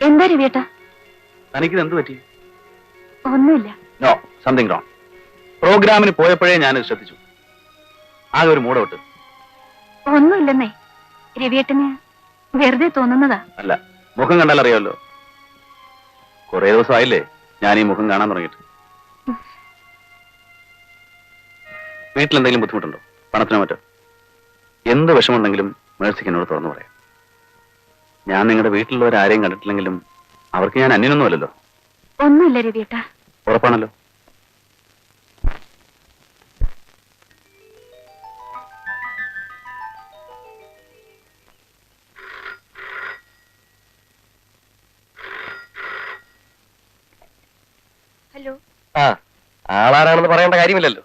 എന്താ രവിയേട്ടാ? തനിക്കിത് എന്ത് പറ്റി? ഒന്നുമില്ല. നോ സംതിങ് റോങ് പ്രോഗ്രാമിന് പോയപ്പോഴേ ഞാൻ ശ്രദ്ധിച്ചു. ആകെ ഒരു മൂടൗട്ട് ഒന്നുമില്ലെന്നേ. രവിയേട്ടന് വെറുതെ തോന്നുന്നതാ. അല്ല മുഖം കണ്ടാൽ അറിയാമല്ലോ. കുറെ ദിവസമായില്ലേ ഞാൻ ഈ മുഖം കാണാൻ തുടങ്ങിയിട്ട്. വീട്ടിലെന്തെങ്കിലും ബുദ്ധിമുട്ടുണ്ടോ? പണത്തിനോ മറ്റോ? എന്ത് വിഷമുണ്ടെങ്കിലും മേഴ്സിക്ക് എന്നോട് തുറന്നു പറയാം. ഞാൻ നിങ്ങളുടെ വീട്ടിലുള്ളവർ ആരെയും കണ്ടിട്ടില്ലെങ്കിലും അവർക്ക് ഞാൻ അന്യനൊന്നുമല്ലല്ലോ ഒന്നുമില്ല രവിയേട്ടാ. ഉറപ്പാണല്ലോ. ഹലോ. ആ ആളാരാണെന്ന് പറയേണ്ട കാര്യമില്ലല്ലോ.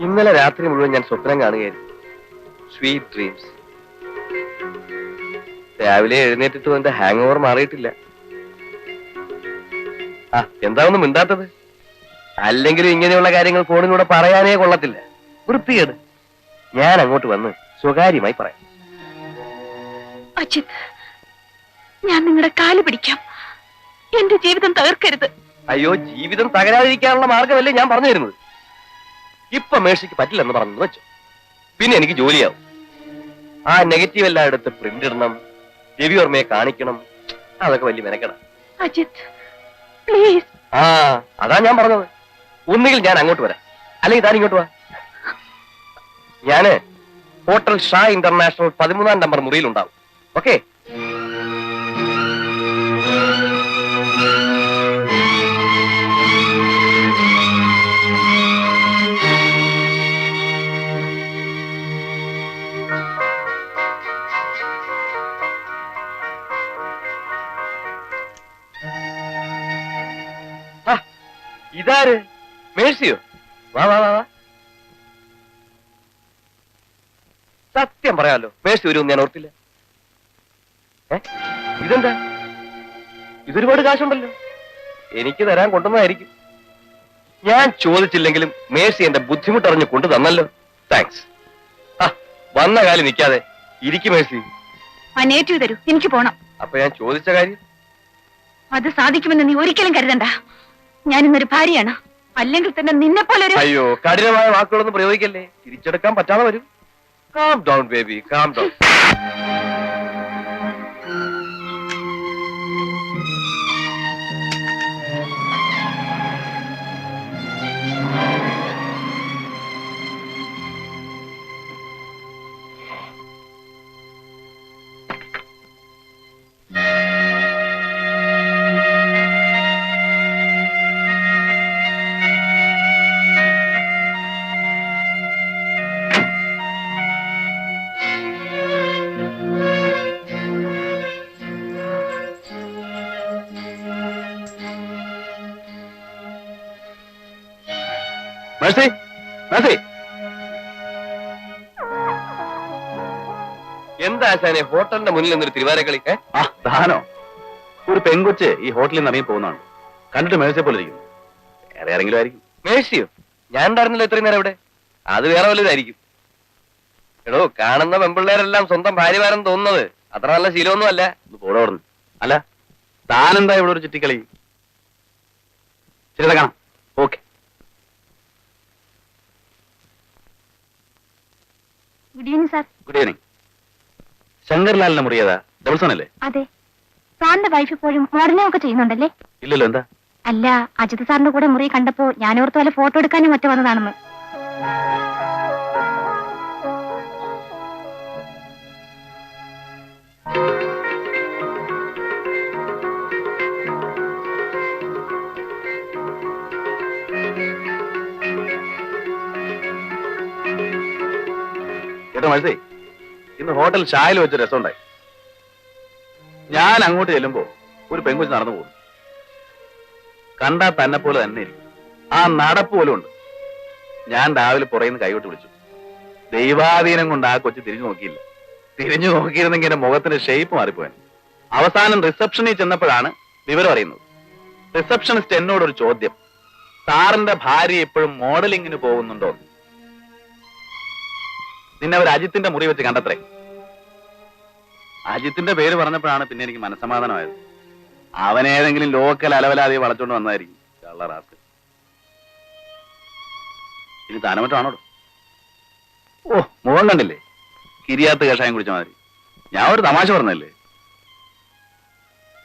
ഇന്നലെ രാത്രി മുഴുവൻ ഞാൻ സ്വപ്നം കാണുകയായിരുന്നു. സ്വീറ്റ് ഡ്രീംസ് രാവിലെ എഴുന്നേറ്റിട്ടും എന്റെ ഹാങ് ഓവർ മാറിയിട്ടില്ല. ആ എന്താ ഒന്നും മിണ്ടാത്തത്? അല്ലെങ്കിലും ഇങ്ങനെയുള്ള കാര്യങ്ങൾ ഫോണിലൂടെ പറയാനേ കൊള്ളത്തില്ല. വൃത്തികേട്. ഞാൻ അങ്ങോട്ട് വന്ന് സ്വകാര്യമായി പറയാം. അജിത് ഞാൻ നിങ്ങളുടെ കാൽ പിടിക്കാം. എന്റെ ജീവിതം തകർക്കരുത്. അയ്യോ ജീവിതം തകരാതിരിക്കാനുള്ള മാർഗമല്ലേ ഞാൻ പറഞ്ഞു തരുന്നത് ഇപ്പൊ മേഴ്സിക്ക് പറ്റില്ലെന്ന് പറഞ്ഞു വെച്ചു. പിന്നെ എനിക്ക് ജോലിയാവും. ആ നെഗറ്റീവ് എല്ലാം എടുത്ത് പ്രിന്റ് ഇടണം. രവി ഓർമ്മയെ കാണിക്കണം. അതൊക്കെ വലിയ മെനക്കണം അജിത് പ്ലീസ് ആ അതാ ഞാൻ പറഞ്ഞത്. ഒന്നുകിൽ ഞാൻ അങ്ങോട്ട് വരാം. അല്ലെങ്കിൽ താൻ ഇങ്ങോട്ട് വാ. ഞാൻ ഹോട്ടൽ ഷാ ഇന്റർനാഷണൽ പതിമൂന്നാം നമ്പർ മുറിയിൽ ഉണ്ടാവും ഓക്കെ? വരുമെന്ന് ഞാൻ ഓർത്തില്ല. ഇതെന്താ? ഇതൊരുപാട് കാശുണ്ടല്ലോ. എനിക്ക് തരാൻ കൊണ്ടുവന്നതായിരിക്കും. ഞാൻ ചോദിച്ചില്ലെങ്കിലും മേഴ്സി എന്റെ ബുദ്ധിമുട്ടറിഞ്ഞ് കൊണ്ടു തന്നല്ലോ. താങ്ക്സ് ആ വന്ന കാലം നിൽക്കാതെ ഇരിക്കും മേഴ്സി. നേറ്റീവ് തരൂ. എനിക്ക് പോണം. അപ്പൊ ഞാൻ ചോദിച്ച കാര്യം? അത് സാധിക്കുമെന്ന് നീ ഒരിക്കലും കരുതണ്ട. ഞാൻ ഇന്നൊരു ഭാര്യയാണ്. അല്ലെങ്കിൽ തന്നെ നിന്നെ പോലെ ഒരു അയ്യോ കഠിനമായ വാക്കുകളൊന്നും പ്രയോഗിക്കല്ലേ? തിരിച്ചെടുക്കാൻ പറ്റാതെ വരും. Calm down, baby. Calm down. Mercy Mercy എന്താ ആശാനെ ഹോട്ടലിന്റെ മുന്നിൽ നിന്നൊരു തിരുവാരക്കളി? ആ ദാനോ ഒരു പെങ്കൊച്ച് ഈ ഹോട്ടലിൽ നിന്ന് ഇറങ്ങി പോകുന്നതാണ്. കണ്ടിട്ട് മേഴ്സിയെ പോലെ ഇരിക്കുന്നു. വേറെ ആരെങ്കിലും ആയിരിക്കും. മേഴ്സിയോ ഞാൻ ഉണ്ടായിരുന്നില്ല ഇത്രയും നേരം ഇവിടെ. അത് വേറെ വലുതായിരിക്കും എടോ കാണുന്ന പെമ്പിള്ളേരെല്ലാം സ്വന്തം ഭാര്യമാരെന്ന് തോന്നുന്നത് അത്ര നല്ല ശീലമൊന്നും അല്ല. ഒന്ന് പോടോ അവിടുന്ന്. അല്ല താനെന്താ ഇവിടെ ഒരു ചുറ്റിക്കളി ശരി കാണാം. Okay. Good evening sir good evening ഡബിൾസൺ അല്ലേ അതെ. സാറിന്റെ വൈഫ് ഇപ്പോഴും മോഡലിംഗ് ഒക്കെ ചെയ്യുന്നുണ്ടല്ലേ? ഇല്ലല്ലോ എന്താ? അല്ല അജിത് സാറിന്റെ കൂടെ മുറി കണ്ടപ്പോ ഞാൻ ഓർത്ത് വല്ല ഫോട്ടോ എടുക്കാനും മറ്റു വന്നതാണെന്ന്. കേട്ടോ മനസ്സിലായി ഇന്ന് ഹോട്ടൽ ഷായിൽ വെച്ച് രസമുണ്ടായി. ഞാൻ അങ്ങോട്ട് ചെല്ലുമ്പോ ഒരു പെങ്കുച്ച് നടന്നു പോകുന്നു. കണ്ടാ തന്നെ പോലെ തന്നെ ഇരിക്കും ആ നടപ്പ് പോലും ഉണ്ട്. ഞാൻ രാവിലെ പുറയുന്ന കൈവിട്ട് വിളിച്ചു. ദൈവാധീനം കൊണ്ട് ആ കൊച്ചു തിരിഞ്ഞു നോക്കിയില്ല. തിരിഞ്ഞു നോക്കിയിരുന്നെങ്കിൽ എന്റെ മുഖത്തിന്റെ ഷേപ്പ് മാറിപ്പോയാൻ അവസാനം റിസപ്ഷനിൽ ചെന്നപ്പോഴാണ് വിവരം അറിയുന്നത്. റിസപ്ഷനിസ്റ്റ് എന്നോട് ഒരു ചോദ്യം. സാറിന്റെ ഭാര്യ ഇപ്പോഴും മോഡലിങ്ങിന് പോകുന്നുണ്ടോ. നിന്നെ അവർ അജിത്തിന്റെ മുറി വെച്ച് കണ്ടത്രേ. അജിത്തിന്റെ പേര് പറഞ്ഞപ്പോഴാണ് പിന്നെ എനിക്ക് മനസ്സമാധാനമായത്. അവനേതെങ്കിലും ലോക്കൽ അലവലാതെ വളച്ചോണ്ട് വന്നതായിരിക്കും. കള്ളറാസ് ഇനി താനമറ്റാണോ ഓ മുഖം കണ്ടില്ലേ? കിരിയാത്ത് കഷായം കുടിച്ച മാതിരി. ഞാൻ ഒരു തമാശ പറഞ്ഞല്ലേ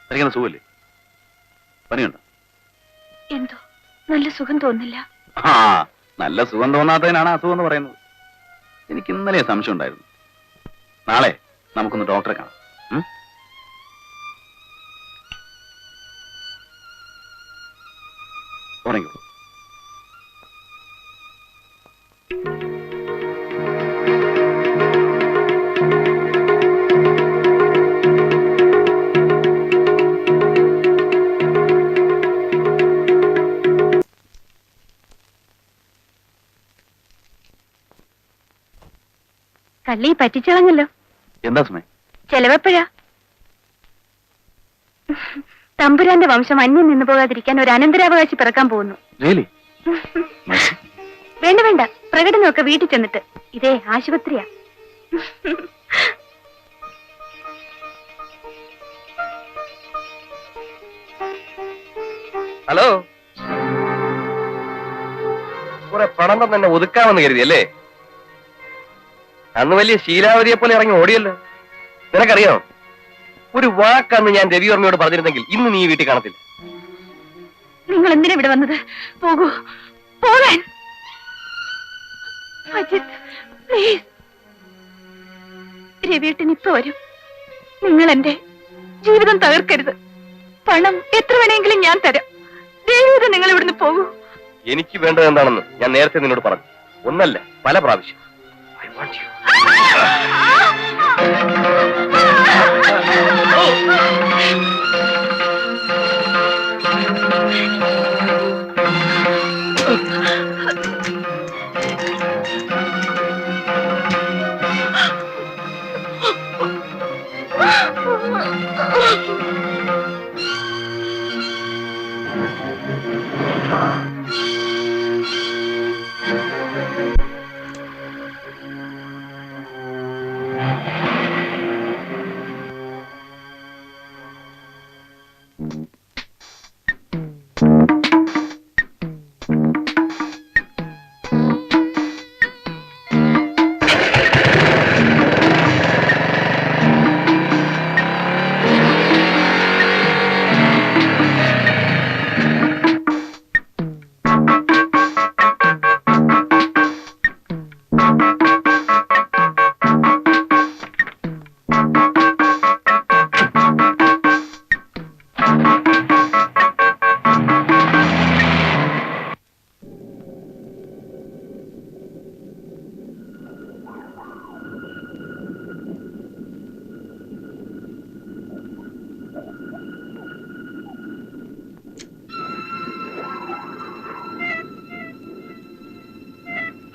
എനിക്കെന്താ സുഖല്ലേ പനിയുണ്ടോ? എന്തോ? നല്ല സുഖം തോന്നില്ല. ആ നല്ല സുഖം തോന്നാത്തതിനാണ് അസുഖം എന്ന് പറയുന്നത്. എനിക്ക് ഇന്നലെ സംശയം ഉണ്ടായിരുന്നു നാളെ നമുക്കൊന്ന് ഡോക്ടറെ കാണാം. കള്ളി പറ്റിച്ചളഞ്ഞല്ലോ എന്താ സുമേ? ചെലവെപ്പോഴാ? തമ്പുരാന്റെ വംശം അന്യം നിന്നു പോകാതിരിക്കാൻ ഒരു അനന്തരാവകാശി പിറക്കാൻ പോകുന്നു. വേണ്ട വേണ്ട. പ്രകടനമൊക്കെ വീട്ടിൽ ചെന്നിട്ട്. ഇതേ ആശുപത്രിയാ. ഹലോ കുറെ പണം തന്നെ ഒതുക്കാമെന്ന് കരുതി അല്ലേ അന്ന് വലിയ ശീലാവതിയെ പോലെ ഇറങ്ങി ഓടിയല്ലോ. നിനക്കറിയോ? ഒരു വാക്കന്ന് ഞാൻ രവിവർമ്മയോട് പറഞ്ഞിരുന്നെങ്കിൽ ഇന്ന് നീ വീട്ടിൽ കാണത്തില്ല. നിങ്ങൾ എന്തിനാ ഇവിടെ വന്നത്? പോകൂ. പോകാൻ. അജിത് പ്ലീസ് രവിയേട്ടൻ ഇപ്പൊ വരും. നിങ്ങൾ എന്റെ ജീവിതം തകർക്കരുത്. പണം എത്ര വേണമെങ്കിലും ഞാൻ തരാം. ദയവേത് നിങ്ങൾ ഇവിടുന്ന് പോകൂ. എനിക്ക് വേണ്ടത് എന്താണെന്ന് ഞാൻ നേരത്തെ നിന്നോട് പറഞ്ഞു. ഒന്നല്ല പല പ്രാവശ്യം. I want want Oh!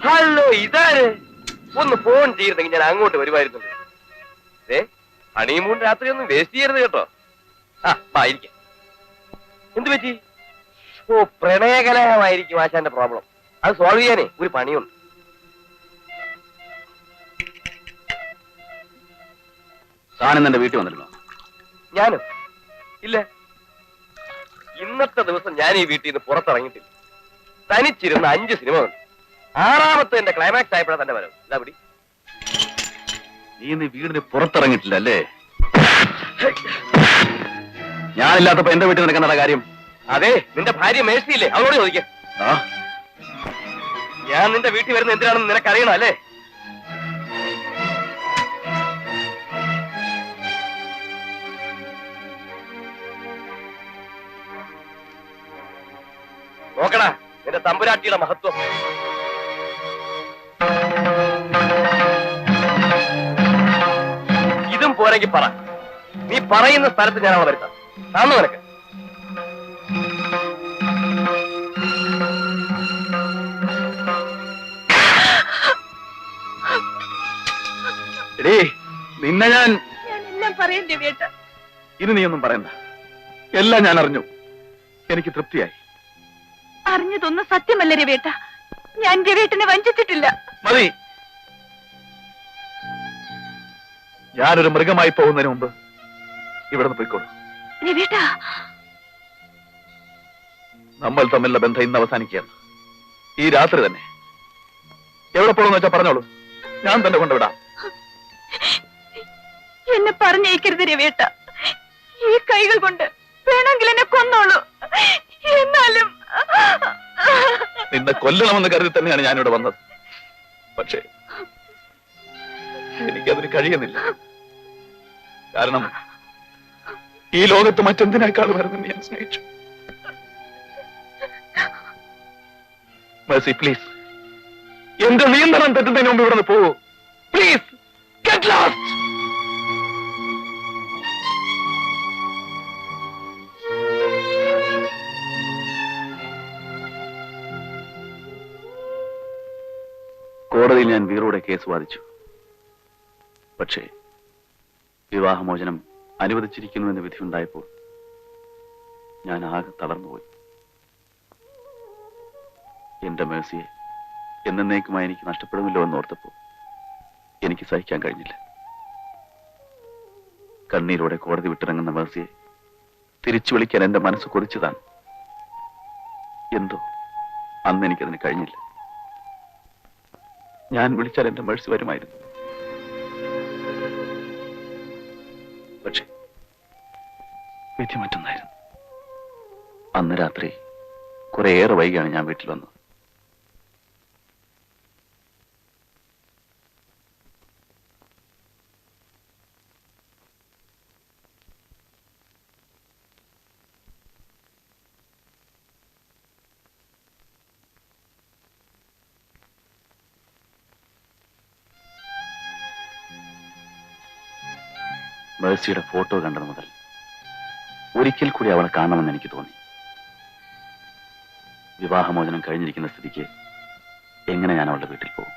Hello ഇതാര്? ഒന്ന് ഫോൺ ചെയ്തിരുന്നെങ്കിൽ ഞാൻ അങ്ങോട്ട് വരുമായിരുന്നു ഏ ഹണിമൂൺ രാത്രി ഒന്നും വേസ്റ്റ് ചെയ്യരുത് കേട്ടോ. ആ വാ ഇരിക്കാം. എന്ത് പറ്റി? ഓ പ്രണയകലഹമായിരിക്കും ആശാന്റെ പ്രോബ്ലം അത് സോൾവ് ചെയ്യാനേ ഒരു പണിയുണ്ട്. എന്റെ വീട്ടിൽ വന്നിരുന്നോ ഞാനും? ഇല്ല. ഇന്നത്തെ ദിവസം ഞാൻ ഈ വീട്ടിൽ നിന്ന് പുറത്തിറങ്ങിയിട്ടില്ല. തനിച്ചിരുന്ന അഞ്ച് സിനിമ കണ്ടു. ആറാമത്തെ എന്റെ ക്ലൈമാക്സ് ആയപ്പോഴാണ് തന്നെ വരും ഇതാ പിടി. നീ ഇന്ന് വീടിന് പുറത്തിറങ്ങിയിട്ടില്ല അല്ലേ? ഞാനില്ലാത്തപ്പോ എന്റെ വീട്ടിൽ നടക്കുന്ന കാര്യം? അതെ നിന്റെ ഭാര്യ മേഴ്സിയില്ലേ? അവളോട് ചോദിക്കാം. ഞാൻ നിന്റെ വീട്ടിൽ വരുന്ന എന്തിനാണെന്ന് നിനക്കറിയണം അല്ലേ? നോക്കടാ നിന്റെ തമ്പുരാട്ടിയുടെ മഹത്വം. പോരെങ്കിൽ പറ. നീ പറയുന്ന സ്ഥലത്ത് ഞാൻ അവളെ വരുത്താം. താന്നു നിനക്ക്? എടീ നിന്നെ ഞാൻ രവിയേട്ട. ഇനി നീ ഒന്നും പറയണ്ട. എല്ലാം ഞാൻ അറിഞ്ഞു. എനിക്ക് തൃപ്തിയായി. അറിഞ്ഞതൊന്നും സത്യമല്ല രവേട്ട ഞാൻ രവേട്ടനെ വഞ്ചിച്ചിട്ടില്ല. മതി. ഞാനൊരു മൃഗമായി പോകുന്നതിന് മുമ്പ് ഇവിടുന്ന് പോയിക്കോളൂ. നമ്മൾ തമ്മിലുള്ള ബന്ധം ഇന്ന് അവസാനിക്കുകയാണ്. ഈ രാത്രി തന്നെ. എവിടെ പോകണമെന്ന് വെച്ചാൽ പറഞ്ഞോളൂ. ഞാൻ തന്നെ കൊണ്ടുവിടാം. എന്നെ പറഞ്ഞയക്കരുത് രവേട്ട ഈ കൈകൾ കൊണ്ട് വേണമെങ്കിൽ എന്നെ കൊന്നോളൂ. എന്നാലും നിന്നെ കൊല്ലണമെന്ന് കരുതി തന്നെയാണ് ഞാനിവിടെ വന്നത്. പക്ഷേ എനിക്കതിന് കഴിയുന്നില്ല. കാരണം ഈ ലോകത്ത് മറ്റെന്തിനേക്കാൾ വരുന്ന ഞാൻ സ്നേഹിച്ചു. മേഴ്സി പ്ലീസ് എന്റെ നിയന്ത്രണം തെറ്റുന്നതിന് മുമ്പ് ഇവിടെ പോകൂ പ്ലീസ് ഗെറ്റ് കോടതിയിൽ ഞാൻ വീറോടെ കേസ് വാദിച്ചു. പക്ഷേ വിവാഹമോചനം അനുവദിച്ചിരിക്കുന്നുവെന്ന് വിധിയുണ്ടായപ്പോൾ ഞാൻ ആകെ തളർന്നുപോയി. എന്റെ മേഴ്സിയെ എന്നേക്കുമായി എനിക്ക് നഷ്ടപ്പെടുമല്ലോ എന്നോർത്തപ്പോൾ എനിക്ക് സഹിക്കാൻ കഴിഞ്ഞില്ല. കണ്ണീരോടെ കോടതി വിട്ടിറങ്ങുന്ന മേഴ്സിയെ തിരിച്ചു വിളിക്കാൻ എന്റെ മനസ്സ് കൊതിച്ചതാണ് എന്തോ അന്ന് എനിക്കതിന് കഴിഞ്ഞില്ല. ഞാൻ വിളിച്ചാൽ എന്റെ മേഴ്സി വരുമായിരുന്നു. വിധി മറ്റൊന്നായിരുന്നു. അന്ന് രാത്രി കുറേയേറെ വൈകിയാണ് ഞാൻ വീട്ടിൽ വന്നത്. മേഴ്സിയുടെ ഫോട്ടോ കണ്ടത് മുതൽ ഒരിക്കൽ കൂടി അവളെ കാണണമെന്ന് എനിക്ക് തോന്നി. വിവാഹമോചനം കഴിഞ്ഞിരിക്കുന്ന സ്ഥിതിക്ക് എങ്ങനെ ഞാൻ അവളുടെ വീട്ടിൽ പോകും?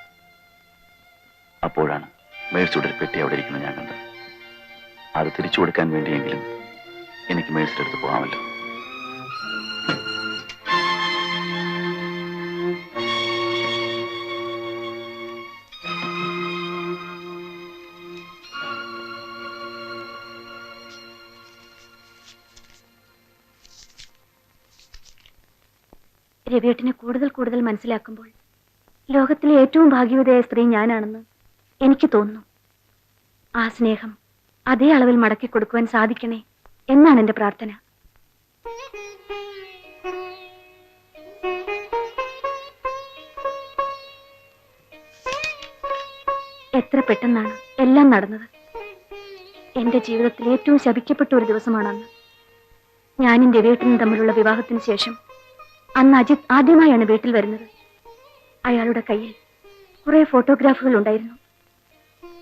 അപ്പോഴാണ് മേഴ്സിയുടെ ഒരു പെട്ടി അവിടെ ഇരിക്കുന്നത് ഞാൻ കണ്ടത്. അത് തിരിച്ചു കൊടുക്കാൻ വേണ്ടിയെങ്കിലും എനിക്ക് മേഴ്സിയുടെ അടുത്ത് പോകാമല്ലോ. രവിയേട്ടനെ കൂടുതൽ കൂടുതൽ മനസ്സിലാക്കുമ്പോൾ ലോകത്തിലെ ഏറ്റവും ഭാഗ്യവതിയായ സ്ത്രീ ഞാനാണെന്ന് എനിക്ക് തോന്നുന്നു. ആ സ്നേഹം അതേ അളവിൽ മടക്കി കൊടുക്കുവാൻ സാധിക്കണേ എന്നാണ് എന്റെ പ്രാർത്ഥന. എത്ര പെട്ടെന്നാണ് എല്ലാം നടന്നത്. എന്റെ ജീവിതത്തിൽ ഏറ്റവും ശപിക്കപ്പെട്ട ഒരു ദിവസമാണ് അന്ന് ഞാനും രവിയേട്ടനും തമ്മിലുള്ള വിവാഹത്തിന് ശേഷം അന്ന് അജിത് ആദ്യമായാണ് വീട്ടിൽ വരുന്നത്. അയാളുടെ കയ്യിൽ കുറെ ഫോട്ടോഗ്രാഫുകൾ ഉണ്ടായിരുന്നു.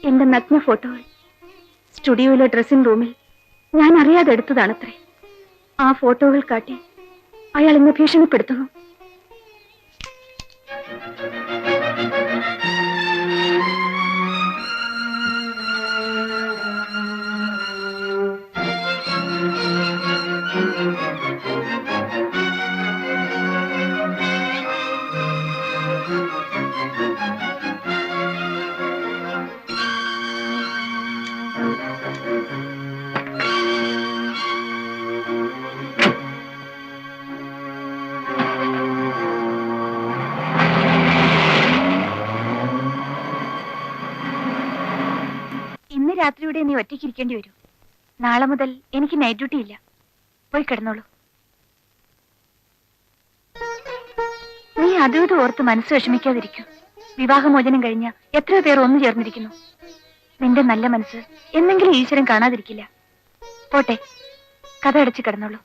എന്റെ നഗ്ന ഫോട്ടോകൾ. സ്റ്റുഡിയോയിലെ ഡ്രസ്സിംഗ് റൂമിൽ ഞാൻ അറിയാതെ എടുത്തതാണത്രേ. ആ ഫോട്ടോകൾ കാട്ടി അയാൾ എന്നെ ഭീഷണിപ്പെടുത്തുന്നു. രാത്രിയുടെ നീ ഒറ്റയ്ക്കിരിക്കേണ്ടി വരൂ. നാളെ മുതൽ എനിക്ക് നൈറ്റ് ഡ്യൂട്ടി ഇല്ല. പോയി കിടന്നോളൂ. നീ അതും ഓർത്ത് മനസ്സ് വിഷമിക്കാതിരിക്കൂ. വിവാഹമോചനം കഴിഞ്ഞ എത്രയോ പേർ ഒന്നു ചേർന്നിരിക്കുന്നു. നിന്റെ നല്ല മനസ്സ് എന്നെങ്കിലും ഈശ്വരൻ കാണാതിരിക്കില്ല. പോട്ടെ കഥ അടച്ചു കിടന്നോളൂ.